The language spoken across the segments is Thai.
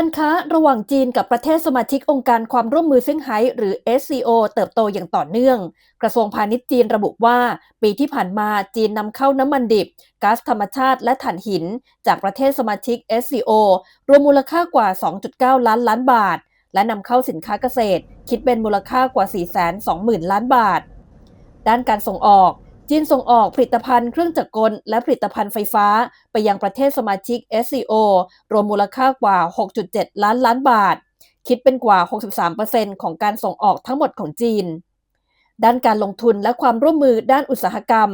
การค้าระหว่างจีนกับประเทศสมาชิกองค์การความร่วมมือเซี่ยงไฮ้หรือ SCO เติบโตอย่างต่อเนื่อง กระทรวงพาณิชย์จีนระบุว่า ปีที่ผ่านมาจีนนำเข้าน้ำมันดิบก๊าซธรรมชาติและถ่านหิน จากประเทศสมาชิก SCO รวมมูลค่ากว่า 2.9 ล้านล้านบาท และนำเข้าสินค้าเกษตร คิดเป็นมูลค่ากว่า 420,000 ล้านบาท ด้านการส่งออก จีนส่งออกผลิตภัณฑ์เครื่องจักรกล และผลิตภัณฑ์ไฟฟ้าไปยังประเทศสมาชิก SCO รวมมูลค่ากว่า 6.7 ล้านล้านบาท คิดเป็นกว่า 63%ของการส่งออกทั้งหมดของจีน ด้านการลงทุนและความร่วมมือด้านอุตสาหกรรม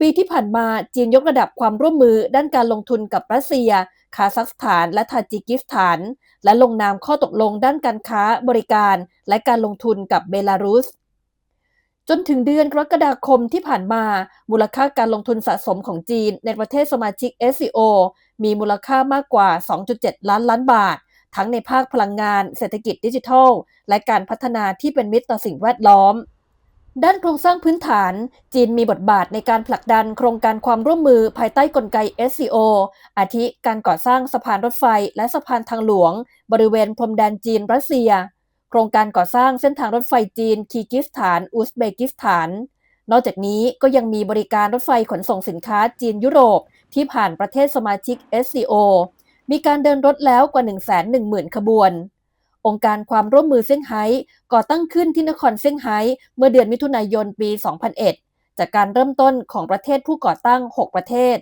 ปีที่ผ่านมาจีนยกระดับความร่วมมือด้านการลงทุนกับรัสเซีย คาซัคสถานและทาจิกิสถาน และลงนามข้อตกลงด้านการค้าบริการ และการลงทุนกับเบลารุส จนถึงเดือนกรกฎาคมที่ผ่านมา มูลค่าการลงทุนสะสมของจีน ในประเทศสมาชิก SCO มีมูลค่ามากกว่า 2.7 ล้านล้านบาท ทั้งในภาคพลังงาน เศรษฐกิจดิจิทัล และการพัฒนาที่เป็นมิตรต่อสิ่งแวดล้อม ด้านโครงสร้างพื้นฐาน จีนมีบทบาทในการผลักดันโครงการความร่วมมือภายใต้กลไก SCO อาทิการก่อสร้างสะพานรถไฟ และสะพานทางหลวง บริเวณพรมแดนจีนรัสเซีย โครงการก่อสร้างเส้นทางรถไฟจีน คีกิสถาน อุซเบกิสถาน นอกจากนี้ก็ยังมีบริการรถไฟขนส่งสินค้าจีนยุโรป ที่ผ่านประเทศสมาชิก SCO มีการเดินรถแล้วกว่า 110,000 ขบวน องค์การความร่วมมือเซี่ยงไฮ้ก่อตั้งขึ้นที่นครเซี่ยงไฮ้เมื่อเดือนมิถุนายนปี 2001 จากการเริ่มต้นของประเทศผู้ก่อตั้ง 6 ประเทศ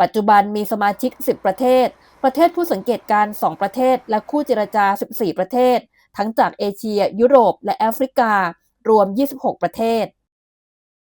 ปัจจุบันมีสมาชิก 10 ประเทศ ประเทศผู้สังเกตการ 2 ประเทศ และคู่เจรจา 14 ประเทศ ทั้งจากเอเชีย ยุโรป และแอฟริกา รวม 26 ประเทศ